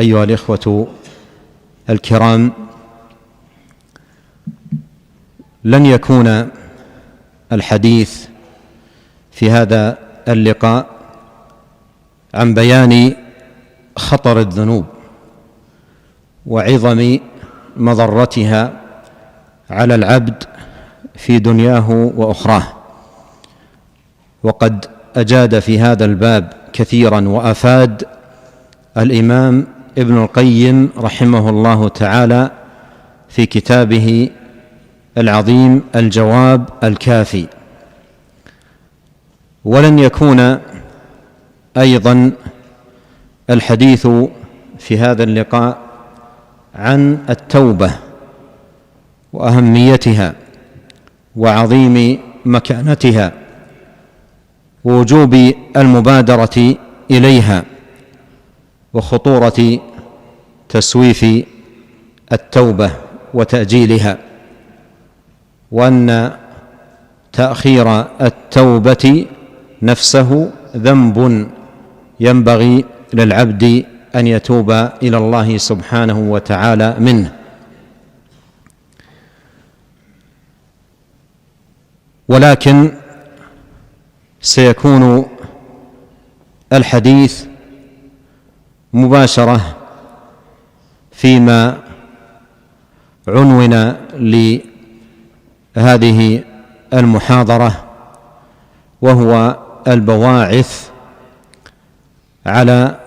أيها الإخوة الكرام لن يكون الحديث في هذا اللقاء عن بيان خطر الذنوب وعظم مضرتها على العبد في دنياه وأخراه. وقد أجاد في هذا الباب كثيرا وأفاد الإمام ابن القيم رحمه الله تعالى في كتابه العظيم الجواب الكافي. ولن يكون أيضا الحديث في هذا اللقاء عن التوبة وأهميتها وعظيم مكانتها ووجوب المبادرة إليها. وخطورة تسويف التوبة وتأجيلها وأن تأخير التوبة نفسه ذنب ينبغي للعبد أن يتوب إلى الله سبحانه وتعالى منه. ولكن سيكون الحديث مباشرة فيما عنون لهذه المحاضرة وهو البواعث على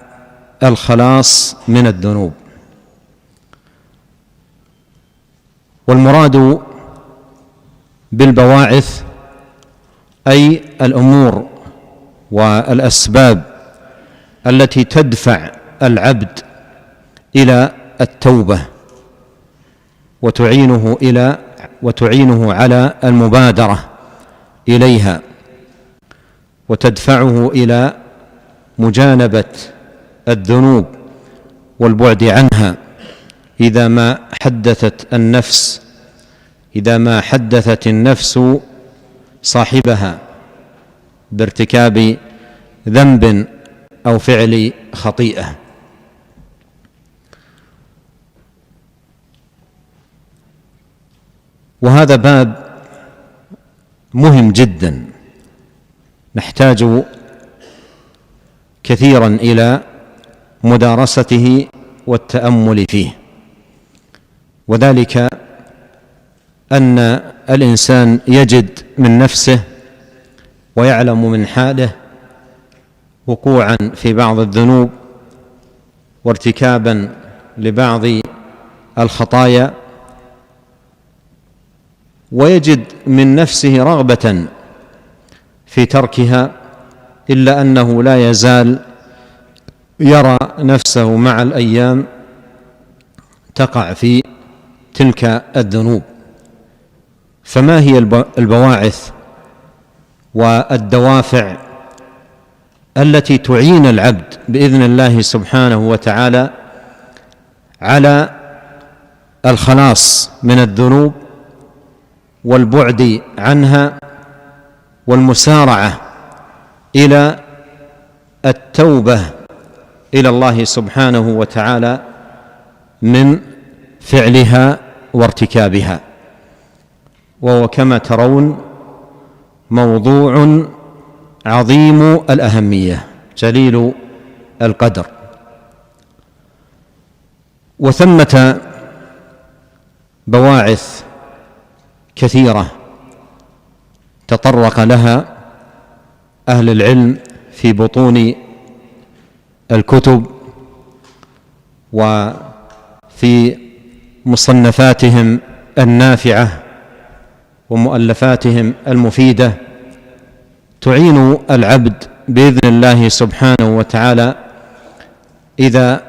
الخلاص من الذنوب. والمراد بالبواعث أي الأمور والأسباب التي تدفع العبد إلى التوبة وتعينه إلى وتعينه على المبادرة إليها وتدفعه إلى مجانبة الذنوب والبعد عنها. إذا ما حدثت النفس إذا ما حدثت النفس صاحبها بارتكاب ذنب أو فعل خطيئة. وهذا باب مهم جدا نحتاج كثيرا إلى مدارسته والتأمل فيه. وذلك أن الإنسان يجد من نفسه ويعلم من حاله وقوعا في بعض الذنوب وارتكابا لبعض الخطايا ويجد من نفسه رغبة في تركها إلا أنه لا يزال يرى نفسه مع الأيام تقع في تلك الذنوب. فما هي البواعث والدوافع التي تعين العبد بإذن الله سبحانه وتعالى على الخلاص من الذنوب؟ والبعد عنها والمسارعة إلى التوبة إلى الله سبحانه وتعالى من فعلها وارتكابها. وهو كما ترون موضوع عظيم الأهمية جليل القدر. وثمة بواعث كثيرة تطرق لها أهل العلم في بطون الكتب وفي مصنفاتهم النافعة ومؤلفاتهم المفيدة تعين العبد بإذن الله سبحانه وتعالى إذا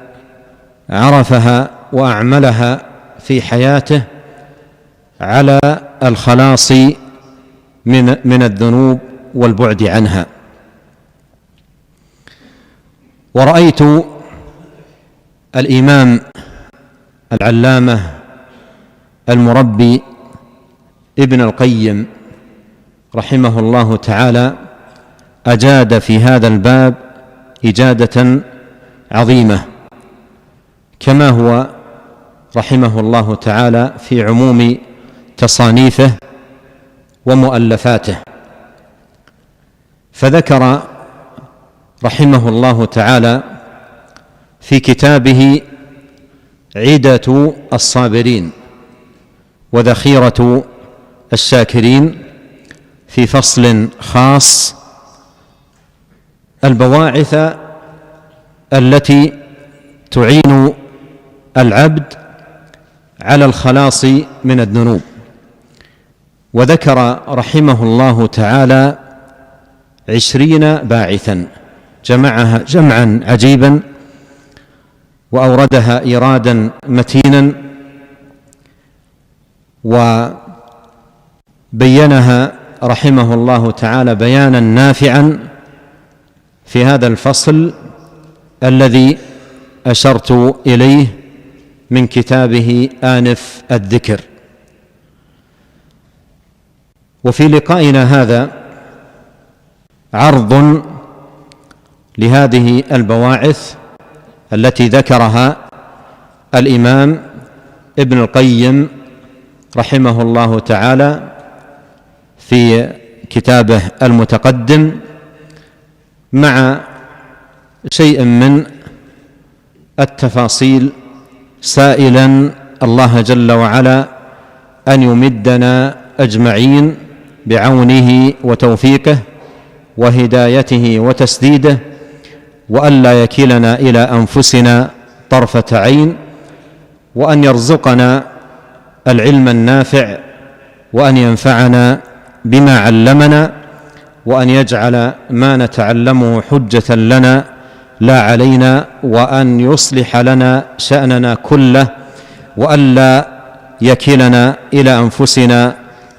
عرفها وأعملها في حياته على الخلاص من من الذنوب والبعد عنها. ورأيت الإمام العلامة المربي ابن القيم رحمه الله تعالى أجاد في هذا الباب إجادة عظيمة كما هو رحمه الله تعالى في عموم تصانيفه ومؤلفاته. فذكر رحمه الله تعالى في كتابه عدة الصابرين وذخيرة الشاكرين في فصل خاص البواعث التي تعين العبد على الخلاص من الذنوب. وذكر رحمه الله تعالى عشرين باعثا جمعها جمعا عجيبا وأوردها إيرادا متينا وبينها رحمه الله تعالى بيانا نافعا في هذا الفصل الذي أشرت إليه من كتابه آنف الذكر. وفي لقائنا هذا عرض لهذه البواعث التي ذكرها الإمام ابن القيم رحمه الله تعالى في كتابه المتقدم مع شيء من التفاصيل سائلا الله جل وعلا أن يمدنا أجمعين بعونه وتوفيقه وهدايته وتسديده والا يكلنا إلى أنفسنا طرفة عين وأن يرزقنا العلم النافع وأن ينفعنا بما علمنا وأن يجعل ما نتعلمه حجة لنا لا علينا وأن يصلح لنا شأننا كله والا يكلنا إلى أنفسنا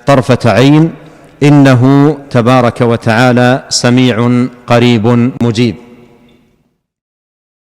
طرفة عين. إنه تبارك وتعالى سميع قريب مجيب.